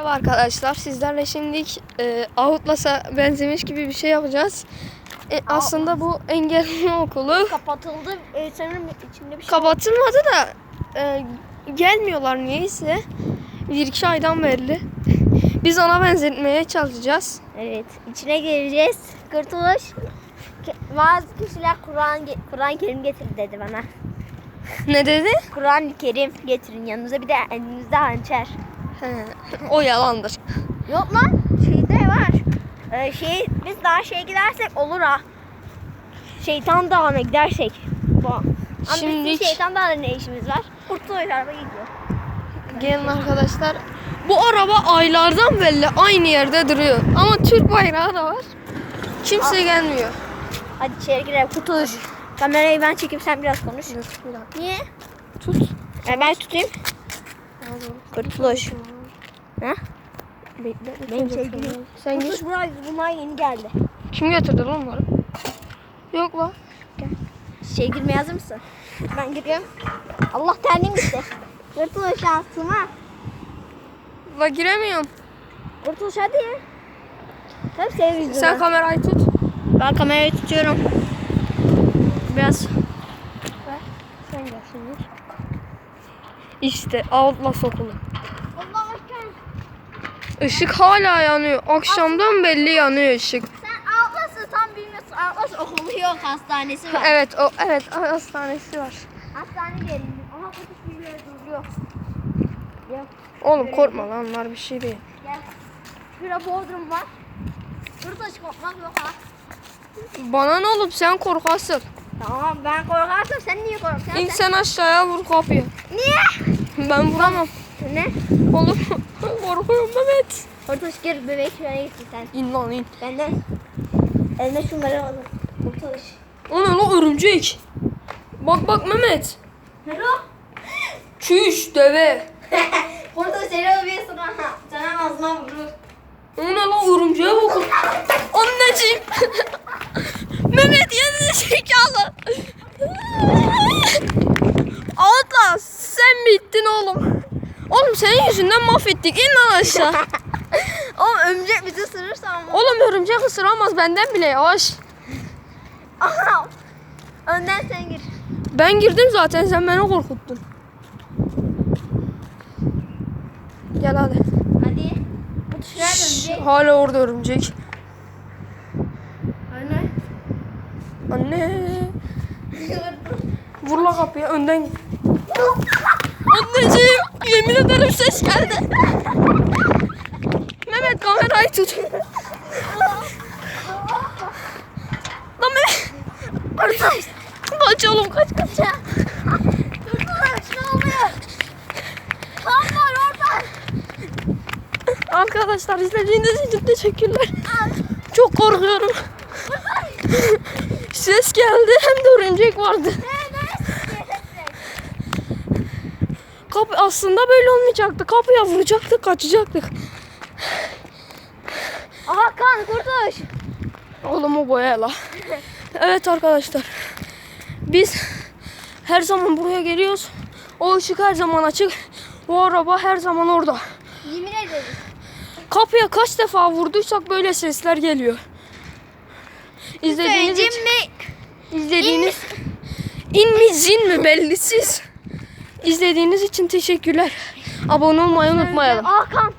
Merhaba arkadaşlar. Sizlerle şimdilik e, Outlast'a benzemiş gibi bir şey yapacağız. E, aslında bu engelli okulu Kapatıldı. Ee, sanırım içinde bir şey kapatılmadı da e, gelmiyorlar niyeyse. Bir iki aydan belli. Biz ona benzetmeye çalışacağız. Evet. içine gireceğiz. Kurtuluş. Bazı kişiler Kur'an Kur'an Kerim getirin dedi bana. Ne dedi? Kur'an Kerim getirin yanınıza bir de elinizde hançer. He, o yalandır. Yok lan şeyde var. Ee, şey biz daha şey gidersek olur ha. Şeytan Dağı'na gidersek. Bu. Ama Şimdi bizim hiç- Şeytan Dağı'nda ne işimiz var? Kurtuluş araba gidiyor. Gelin arkadaşlar. Bu araba aylardan belli aynı yerde duruyor. Ama Türk bayrağı da var. Kimse gelmiyor. Hadi içeri girelim. Kurtuluş. Kamerayı ben çekeyim sen biraz konuş. Dur, bir dakika. Niye? Tut. E, ben tutayım. Kurtuluş. Ha? Bekle. Benim sevgilim. Sen. Kurtuluş buraya bunlar yeni geldi. Kim getirdi lan bunları? Yok lan. Şey girmeye hazır mısın? Ben giriyorum. Allah terliğim gitti. Kurtuluş şansıma. La giremiyorum. Kurtuluş hadi. Tabii yüzünden. Sen kamerayı tut. Ben kamerayı tutuyorum. Biraz. Sen gel şimdi. İşte Outlast okulu. Işık hala yanıyor. Akşamdan belli yanıyor ışık. Sen ablası tam bilmiyorsun. Ablası okulu yok hastanesi var. Evet o evet hastanesi var. Hastane gelin. Aha kurtuluş birileri duruyor. Gel. Oğlum korkma lan onlar bir şey değil. Gel. Şurada bodrum var. Kurtuluş korkmak yok ha. Bana ne olup sen korkarsın. Tamam ben korkarsam sen niye korkarsın? İlk sen aşağıya vur kapıyı. Niye? Ben vuramam. Ne? Oğlum korkuyorum Mehmet. Kurtuluş gir bebek şuraya gitsin sen. İn lan in. Benden. Eline şunları alın. Kurtuluş. O ne lan örümcek. Bak bak Mehmet. Hero. Çüş deve. Kurtuluş seni alıyorsun ha. Sana ağzına vurur. O ne lan örümceğe bakın. Anneciğim. Mehmet yedi zekalı. Atlas sen bittin oğlum. Oğlum senin yüzünden mahvettik. İn lan aşağı. Oğlum örümcek bizi ısırırsa ama. Oğlum örümcek ısıramaz benden bile yavaş. Aha. Önden sen gir. Ben girdim zaten sen beni korkuttun. Gel hadi. Hadi. Bu. Hala orada örümcek. Anne. Anne. Vur la kapıya önden. Anneciğim yemin ederim ses geldi. Mehmet kamerayı tut. Lan Mehmet. Kurtuluş. Kaç oğlum kaç kaç. Kurtuluş ne oluyor? Tam var oradan. Arkadaşlar izlediğiniz için teşekkürler. Çok korkuyorum. Ses geldi hem de örümcek vardı. Kapı aslında böyle olmayacaktı. Kapıya vuracaktık, kaçacaktık. Aha kan kurtuluş. Oğlum o boya la. Evet arkadaşlar. Biz her zaman buraya geliyoruz. O ışık her zaman açık. O araba her zaman orada. Yemin ederim. Kapıya kaç defa vurduysak böyle sesler geliyor. İzlediğiniz için, mi? izlediğiniz in mi zin mi bellisiz. İzlediğiniz için teşekkürler. Abone olmayı unutmayalım. Aa kan.